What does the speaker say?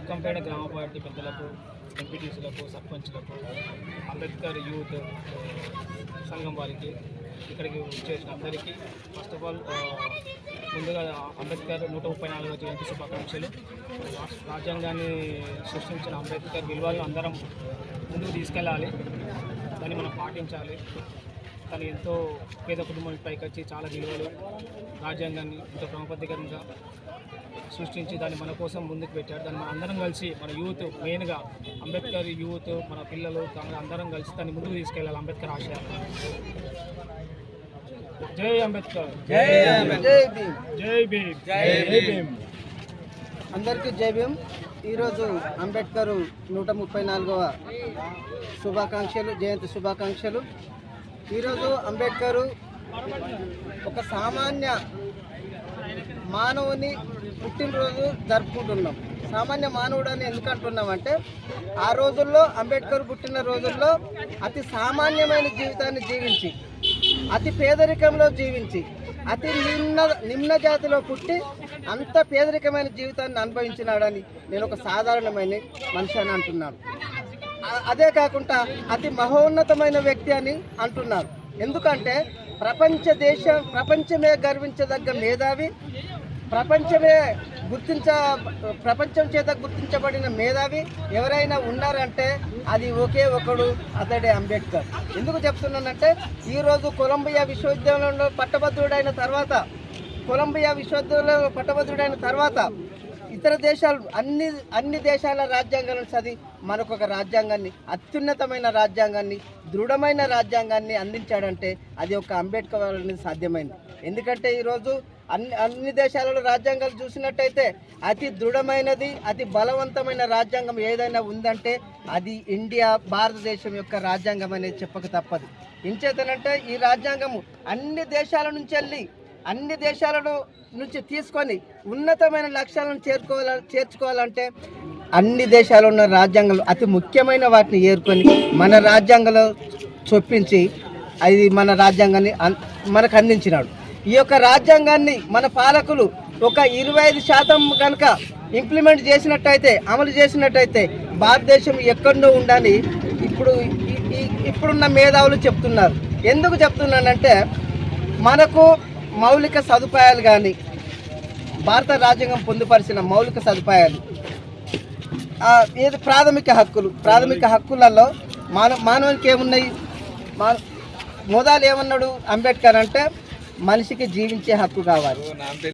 అక్కంపేట గ్రామ పార్టీ పెద్దలకు ఎంపీటీసీలకు సర్పంచ్లకు అంబేద్కర్ యూత్ సంఘం వారికి ఇక్కడికి వచ్చేసిన అందరికీ ఫస్ట్ ఆఫ్ ఆల్ ముందుగా అంబేద్కర్ నూట ముప్పై నాలుగవ జయంతి శుభాకాంక్షలు. రాజ్యాంగాన్ని సృష్టించిన అంబేద్కర్ విలువలు అందరం ముందుకు తీసుకెళ్ళాలి దాన్ని మనం పాటించాలి. తను ఎంతో పేద కుటుంబం పైకి వచ్చి చాలా విలువలు రాజ్యాంగాన్ని ఎంతో క్రమబద్ధీకరంగా సృష్టించి దాన్ని మన కోసం ముందుకు పెట్టాడు దాన్ని మన అందరం కలిసి మన యూత్ మెయిన్గా అంబేద్కర్ యూత్ మన పిల్లలు కాంగ్రెస్ అందరం కలిసి దాన్ని ముందుకు తీసుకెళ్ళాలి అంబేద్కర్ ఆశయాలు. జై అంబేద్కర్. జై భీమ్. జై భీమ్. జై భీమ్. అందరికీ జై భీమ్. ఈరోజు అంబేద్కర్ నూట ముప్పై నాలుగవ శుభాకాంక్షలు జయంతి శుభాకాంక్షలు. ఈరోజు అంబేద్కర్ ఒక సామాన్య మానవుని పుట్టినరోజు జరుపుకుంటున్నాం. సామాన్య మానవుడు అని ఎందుకు అంటున్నామంటే ఆ రోజుల్లో అంబేద్కర్ పుట్టిన రోజుల్లో అతి సామాన్యమైన జీవితాన్ని జీవించి అతి పేదరికంలో జీవించి అతి నిమ్న నిమ్న జాతిలో పుట్టి అంత పేదరికమైన జీవితాన్ని అనుభవించినాడని నేను ఒక సాధారణమైన మనిషి అని అంటున్నాను. అదే కాకుండా అతి మహోన్నతమైన వ్యక్తి అని అంటున్నారు. ఎందుకంటే ప్రపంచ దేశం ప్రపంచమే గర్వించదగ్గ మేధావి ప్రపంచమే గుర్తించ ప్రపంచం చేత గుర్తించబడిన మేధావి ఎవరైనా ఉన్నారంటే అది ఒకే ఒకడు అతడే అంబేద్కర్. ఎందుకు చెప్తున్నానంటే ఈరోజు కొలంబియా విశ్వవిద్యాలయంలో పట్టభద్రుడైన తర్వాత కొలంబియా విశ్వవిద్యాలయంలో పట్టభద్రుడైన తర్వాత ఇతర దేశాలు అన్ని అన్ని దేశాల రాజ్యాంగాలను చదివి మనకు ఒక రాజ్యాంగాన్ని అత్యున్నతమైన రాజ్యాంగాన్ని దృఢమైన రాజ్యాంగాన్ని అందించాడంటే అది ఒక అంబేద్కర్ అనేది సాధ్యమైంది. ఎందుకంటే ఈరోజు అన్ని అన్ని దేశాలలో రాజ్యాంగాలు చూసినట్టయితే అతి దృఢమైనది అతి బలవంతమైన రాజ్యాంగం ఏదైనా ఉందంటే అది ఇండియా భారతదేశం యొక్క రాజ్యాంగం అనేది చెప్పక తప్పదు. ఇంచేతనంటే ఈ రాజ్యాంగము అన్ని దేశాల నుంచి వెళ్ళి అన్ని దేశాలను నుంచి తీసుకొని ఉన్నతమైన లక్ష్యాలను చేరుకోవాల చేర్చుకోవాలంటే అన్ని దేశాలు ఉన్న రాజ్యాంగాలు అతి ముఖ్యమైన వాటిని ఏర్కొని మన రాజ్యాంగంలో చొప్పించి అది మన రాజ్యాంగాన్ని అన్- మనకు అందించినాడు. ఈ యొక్క రాజ్యాంగాన్ని మన పాలకులు ఒక ఇరవై ఐదు శాతం కనుక ఇంప్లిమెంట్ చేసినట్టయితే అమలు చేసినట్టయితే భారతదేశం ఎక్కడో ఉండాలి. ఇప్పుడు ఇప్పుడున్న మేధావులు చెప్తున్నారు. ఎందుకు చెప్తున్నానంటే మనకు మౌలిక సదుపాయాలు కానీ భారత రాజ్యాంగం పొందుపరిచిన మౌలిక సదుపాయాలు ఏది ప్రాథమిక హక్కులు? ప్రాథమిక హక్కులలో మానవ మానవునికి ఏమున్నాయి? మా మోదాలు ఏమన్నాడు అంబేద్కర్ అంటే మనిషికి జీవించే హక్కు కావాలి.